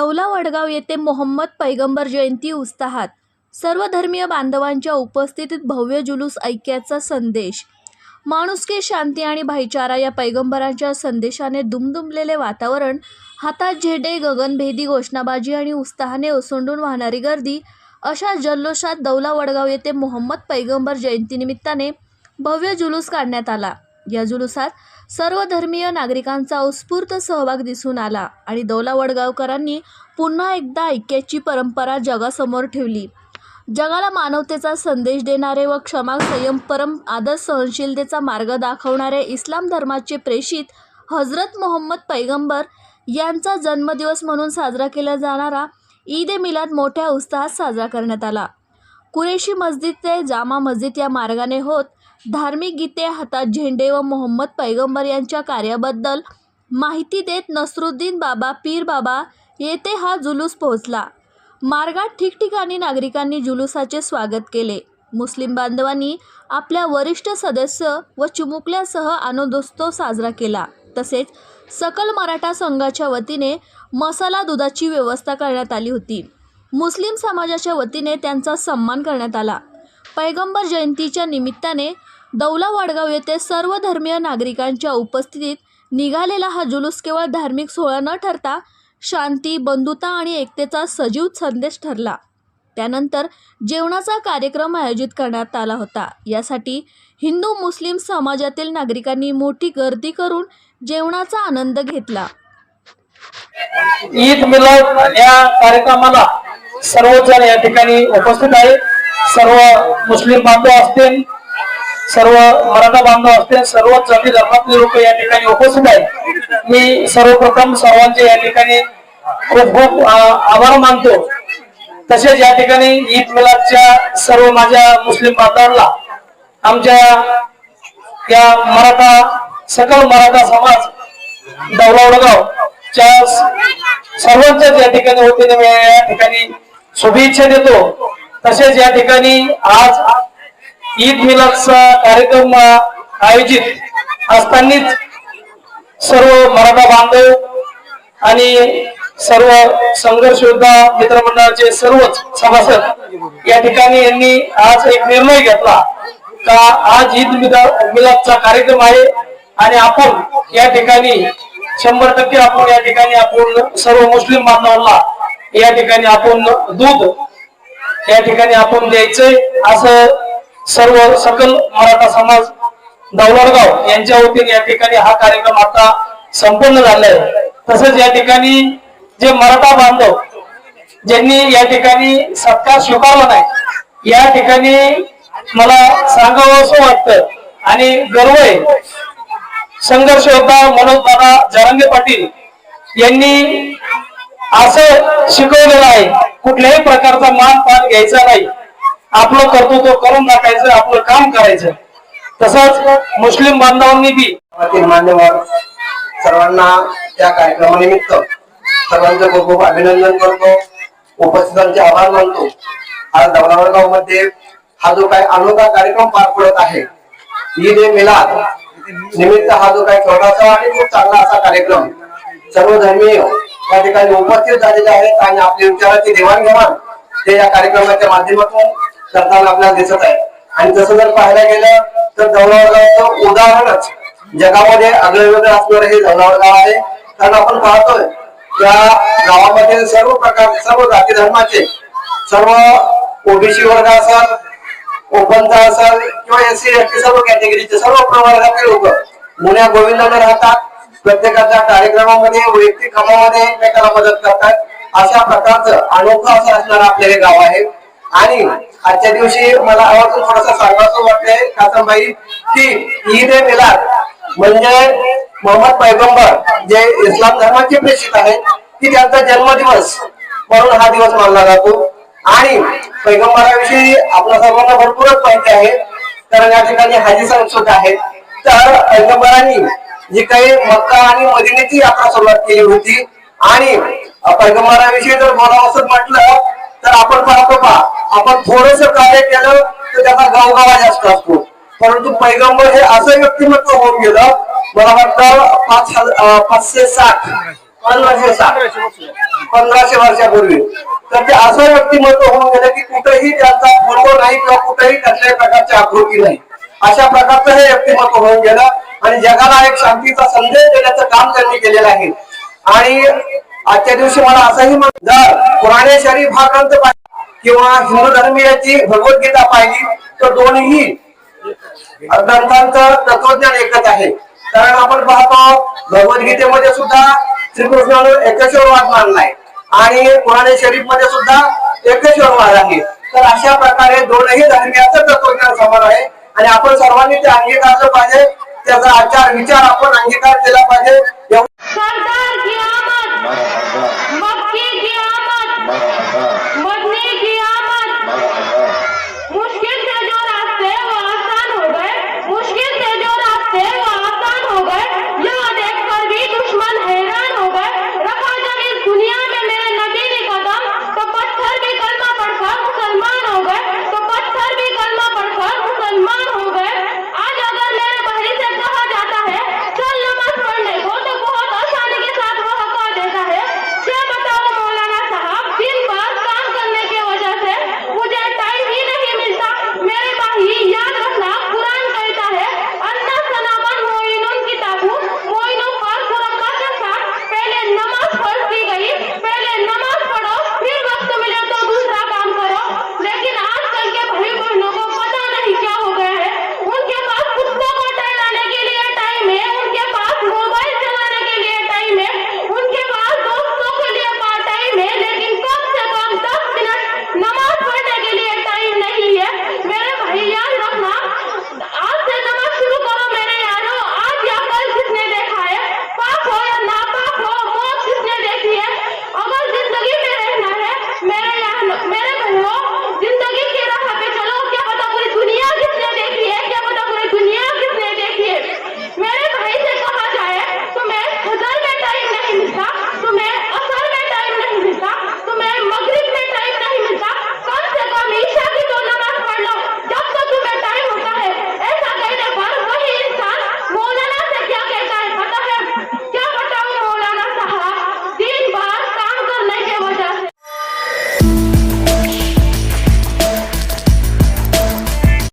दौला वडगाव येथे मोहम्मद पैगंबर जयंती उत्साहात सर्व धर्मीय बांधवांच्या उपस्थितीत भव्य जुलूस ऐक्याचा संदेश. माणुसकी शांती आणि भाईचारा या पैगंबरांच्या संदेशाने दुमदुमलेले वातावरण हातात झेडे गगनभेदी घोषणाबाजी आणि उत्साहाने ओसंडून वाहणारी गर्दी अशा जल्लोषात दौला वडगाव येथे मोहम्मद पैगंबर जयंतीनिमित्ताने भव्य जुलूस काढण्यात आला. या जुलूसात सर्व धर्मीय नागरिकांचा उत्स्फूर्त सहभाग दिसून आला आणि दौला वडगावकरांनी पुन्हा एकदा ऐक्याची परंपरा जगासमोर ठेवली. जगाला मानवतेचा संदेश देणारे व क्षमा संयम परम आदर्श सहनशीलतेचा मार्ग दाखवणारे इस्लाम धर्माचे प्रेषित हजरत मोहम्मद पैगंबर यांचा जन्मदिवस म्हणून साजरा केला जाणारा ईद ए मिलाद मोठ्या उत्साहात साजरा करण्यात आला. कुरेशी मस्जिद ते जामा मस्जिद या मार्गाने होत धार्मिक गीते हातात झेंडे व मोहम्मद पैगंबर यांच्या कार्याबद्दल माहिती देत नसरुद्दीन बाबा पीर बाबा येथे हा जुलूस पोहोचला. मार्गात ठिकठिकाणी नागरिकांनी जुलूसाचे स्वागत केले. मुस्लिम बांधवांनी आपल्या वरिष्ठ सदस्य व चिमुकल्यासह आनंदोत्सव साजरा केला. तसेच सकल मराठा संघाच्या वतीने मसाला दुधाची व्यवस्था करण्यात आली होती. मुस्लिम समाजाच्या वतीने त्यांचा सन्मान करण्यात आला. पैगंबर जयंतीच्या निमित्ताने दौला वडगाव येथे सर्व धर्मीय नागरिकांच्या उपस्थितीत निघालेला हा जुलूस केवळ धार्मिक सोहळा न ठरता शांती बंधुता आणि एकतेचा सजीव संदेश ठरला. त्यानंतर जेवणाचा कार्यक्रम आयोजित करण्यात आला होता. यासाठी हिंदू मुस्लिम समाजातील नागरिकांनी मोठी गर्दी करून जेवणाचा आनंद घेतला. ईद मिलाद या कार्यक्रमाला सर्वजण या ठिकाणी उपस्थित आहे सर्व मुस्लिम बांधव असतील सर्व मराठा बांधव असतील सर्व जाती धर्मातले लोक या ठिकाणी उपस्थित आहेत. मी सर्वप्रथम सर्वांचे या ठिकाणी खूप खूप आभार मानतो. तसेच या ठिकाणी ईद मिलादच्या सर्व माझ्या मुस्लिम बांधवांना आमच्या या मराठा सकल मराठा समाज दौलावडगाव च्या सर्वांच्याच या ठिकाणी होते या ठिकाणी शुभेच्छा देतो. तसेच या ठिकाणी आज ईद मिलादचा कार्यक्रम आयोजित असतानाच सर्व मराठा बांधव आणि सर्व संघर्ष योद्धा मित्रमंडळाचे सर्वच सभासद या ठिकाणी यांनी आज एक निर्णय घेतला का आज ईद मिलादचा कार्यक्रम आहे आणि आपण या ठिकाणी शंभर टक्के आपण या ठिकाणी आपण सर्व मुस्लिम बांधवांना या ठिकाणी आपण दूध या ठिकाणी आपण द्यायचंय असं सर्व सकल मराठा समाज दौलडगाव यांच्या वतीने या ठिकाणी हा कार्यक्रम आता संपन्न झालाय. तसंच या ठिकाणी जे मराठा बांधव ज्यांनी या ठिकाणी सत्कार स्वीकारला नाही या ठिकाणी मला सांगावं असं वाटतं आणि गर्व आहे संघर्ष योद्धा मनोज दादा जरांगे पाटील यांनी असं शिकवलेलं आहे कुठल्याही प्रकारचा मान पान घ्यायचा नाही. आपलं कर्तृत्व करून टाकायचं आपलं काम करायचं. तसंच मुस्लिम बांधवांनी बी मान्यवर सर्वांना त्या कार्यक्रमानिमित्त सर्वांचं खूप खूप अभिनंदन करतो. उपस्थितांचे आभार मानतो. आज दौलावडगावमध्ये हा जो काही अनोखा कार्यक्रम पार पडत आहे ईद ए मिलाद निमित्त हा जो काही छोटासा आणि खूप चांगला असा कार्यक्रम सर्व धर्मीय या ठिकाणी उपस्थित झालेले आहेत आणि आपल्या विचाराची देवाणघेवाण ते या कार्यक्रमाच्या माध्यमातून करताना आपल्याला दिसत आहे. आणि तसं जर पाहायला गेलं तर दौलावडगावचं उदाहरणच. जगामध्ये आगळेवेगळं असणार हे दौलावडगाव आहे. कारण आपण पाहतोय त्या गावामध्ये सर्व प्रकारचे सर्व जाती धर्माचे सर्व ओबीसी वर्ग असाल ओपनचा असाल किंवा एस सी एस टी सर्व कॅटेगरीचे सर्व प्रवर्गातील लोक मुन्या गोविंदाने राहतात. प्रत्येकाच्या कार्यक्रमामध्ये वैयक्तिक कामामध्ये एकमेकाला मदत करतात. अशा प्रकारचं अनोखं असं असणारं आपलं हे गाव आहे. आणि आजच्या दिवशी मला आवाजून थोडासा सांगावं वाटतंय कासमबाई की ईद ए मिलाद म्हणजे मोहम्मद पैगंबर जे इस्लाम धर्माचे प्रेषित आहेत की त्यांचा जन्मदिवस म्हणून हा दिवस मानला जातो. आणि पैगंबराविषयी आपल्या सर्वांना भरपूरच माहिती आहे. कारण या ठिकाणी हाजी संस्कृत आहे तर पैगंबरांनी जी काही मक्का आणि मदिनेची यात्रा सुरुवात केली होती. आणि पैगंबराविषयी जर बोलावं असं म्हटलं तर आपण पाहतो का आपण थोडस कार्य केलं तर त्याचा गावगावा जास्त असतो. परंतु पैगंबर हे असं व्यक्तिमत्व होऊन गेलं मला वाटतं पाच हजार पाचशे साठ पंधराशे साठ पंधराशे वर्षापूर्वी. तर ते असं व्यक्तिमत्व होऊन गेलं की कुठेही त्याचा फोटो नाही किंवा कुठेही कसल्याही प्रकारची आकृती नाही. अशा प्रकारचं हे व्यक्तिमत्व होऊन गेलं आणि जगाला एक शांतीचा संदेश देण्याचं काम त्यांनी केलेलं आहे. आणि आजच्या दिवशी मला असंही म्हण जर पुराणे शरीफ हा ग्रंथ पाहिजे किंवा हिंदू धर्मीयाची भगवद्गीता पाहिली तर दोन्ही ग्रंथांचं तत्वज्ञान एकच आहे. कारण आपण पाहतो भगवद्गीतेमध्ये सुद्धा श्रीकृष्णानं एकेश्वरवाद मानलाय. आणि पुराणे शरीफमध्ये सुद्धा एकेश्वरवाद आहे. तर अशा प्रकारे दोनही धर्मियाचं तत्वज्ञान समोर आहे. आणि आपण सर्वांनी ते अंगीकारलं पाहिजे. त्याचा आचार विचार आपण अंगीकार